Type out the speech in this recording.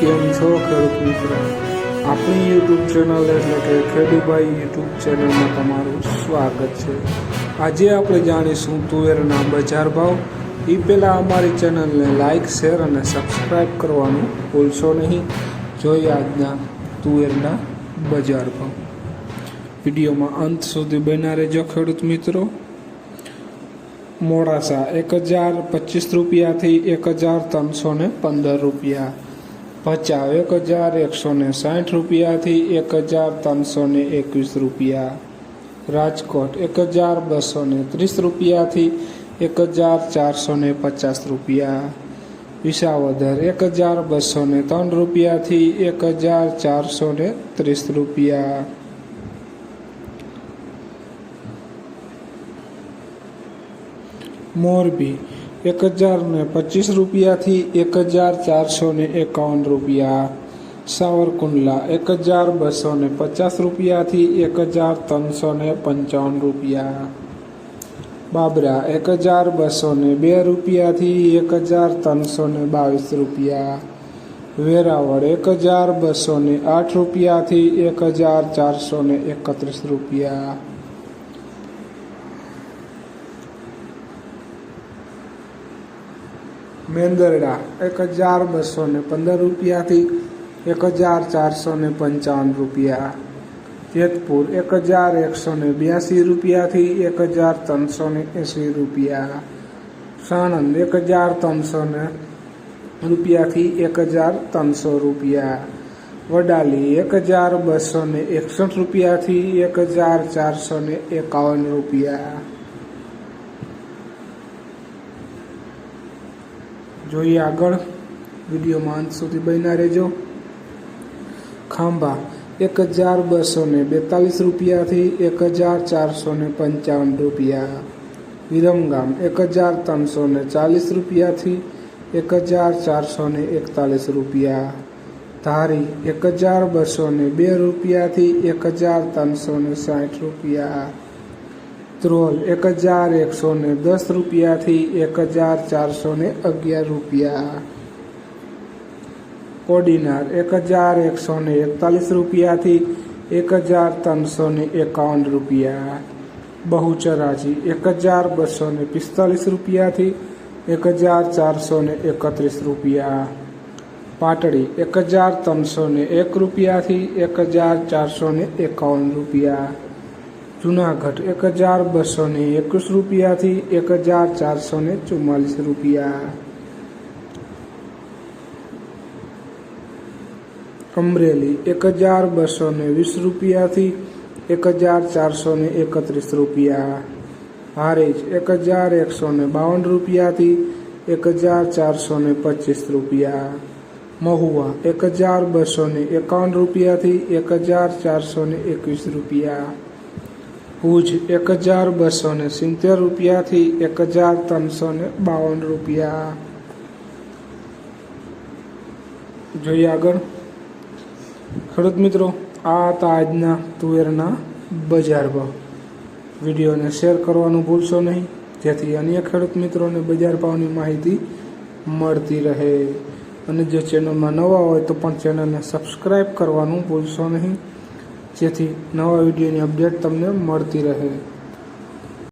કેમ છો ખેડૂત મિત્રો? આપણી યુટ્યુબ ચેનલ એટલે કે ખેડૂભાઈ યુટ્યુબ ચેનલમાં તમારું સ્વાગત છે. આજે આપણે જાણીશું તુવેરના બજાર ભાવ. એ પહેલાં અમારી ચેનલને લાઇક શેર અને સબસ્ક્રાઈબ કરવાનું ભૂલશો નહીં. જોઈએ આજના તુવેરના બજાર ભાવ. વિડીયોમાં અંત સુધી બન્યા રહેજો ખેડૂત મિત્રો. મોડાસા એક હજાર પચીસ રૂપિયાથી એક હજાર ત્રણસો પંદર રૂપિયા. ભચાઉ એક હજાર એકસો ને સાઠ રૂપિયાથી એક હજાર ત્રણસો ને એકવીસ રૂપિયા. રાજકોટ, એક હજાર બસો ને ત્રીસ રૂપિયાથી એક હજાર ચારસો ને પચાસ રૂપિયા. વિસાવદર, એક હજાર બસો ને ત્રણ રૂપિયાથી એક હજાર ચારસો ને ત્રીસ રૂપિયા. મોરબી એક હજાર ને પચીસ રૂપિયાથી એક હજાર ચારસો ને એકાવન રૂપિયા. સાવરકુંડલા એક હજાર બસો ને પચાસ રૂપિયાથી એક હજાર ત્રણસો ને પંચાવન રૂપિયા. બાબરા એક હજાર બસો ને બે રૂપિયાથી એક હજાર ત્રણસો ને બાવીસ રૂપિયા. વેરાવળ એક હજાર બસો ને આઠ રૂપિયાથી એક હજાર ચારસો ને એકત્રીસ રૂપિયા. મેંદરડા, એક હજાર બસો ને પંદર રૂપિયાથી એક હજાર ચારસો ને પંચાવન રૂપિયા. જેતપુર, એક હજાર એકસો ને બ્યાસી રૂપિયાથી એક હજાર ત્રણસો ને એંસી રૂપિયા. સાણંદ, એક હજાર ત્રણસો ને રૂપિયાથી એક હજાર ત્રણસો રૂપિયા. વડાલી, એક હજાર બસો ને એકસઠ રૂપિયાથી એક હજાર ચારસો ને એકાવન રૂપિયા. જોઈએ આગળ. વિડીયોમાં અંત સુધી બન્યા રહેજો. ખાંભા, એક હજાર બસો ને બેતાલીસ રૂપિયાથી એક હજાર ચારસો ને પંચાવન રૂપિયા. વિરમગામ, એક હજાર ત્રણસો ને ચાલીસ રૂપિયાથી એક હજાર ચારસો ને એકતાલીસ રૂપિયા. ધારી, એક હજાર બસો ને બે રૂપિયાથી એક હજાર ત્રણસો ને સાઠ રૂપિયા. ત્રોલ એક હજાર એકસો ને દસ રૂપિયાથી એક હજાર ચારસો ને અગિયાર રૂપિયા. કોડીનાર એક હજાર એકસો ને એકતાલીસ રૂપિયાથી એક હજાર ત્રણસો ને એકાવન રૂપિયા. બહુચરાજી એક હજાર બસો ને પિસ્તાલીસ રૂપિયાથી એક હજાર ચારસો ને એકત્રીસ રૂપિયા. પાટડી એક હજાર ત્રણસો ને એક રૂપિયાથી એક હજાર ચારસો ને એકાવન રૂપિયા. જુનાગઢ એક હજાર બસો ને એકવીસ રૂપિયાથી એક હજાર ચારસો ને ચુમ્માલીસ રૂપિયા. અમરેલી એક હજાર બસો ને વીસ રૂપિયાથી એક હજાર ચારસો ને એકત્રીસ રૂપિયા. હારેજ એક હજાર એકસો ને બાવન રૂપિયાથી એક હજાર ચારસો ને પચીસ રૂપિયા. મહુવા એક હજાર બસો ને એકાવન રૂપિયાથી એક હજાર ચારસો ને એકવીસ રૂપિયા. ભુજ એક હજાર બસો ને સિત્તેર રૂપિયાથી એક હજાર ત્રણસો ને બાવન રૂપિયા. જોઈએ આગળ. ખેડૂત મિત્રો, આ હતા આજના તુવેરના બજાર ભાવ. વિડીયોને શેર કરવાનું ભૂલશો નહીં. જેથી અન્ય ખેડૂત મિત્રોને બજાર ભાવની માહિતી મળતી રહે. અને જો ચેનલમાં નવા હોય તો પણ ચેનલને સબસ્ક્રાઈબ કરવાનું ભૂલશો નહીં. જેથી નવા વિડીયોની અપડેટ તમને મળતી રહે.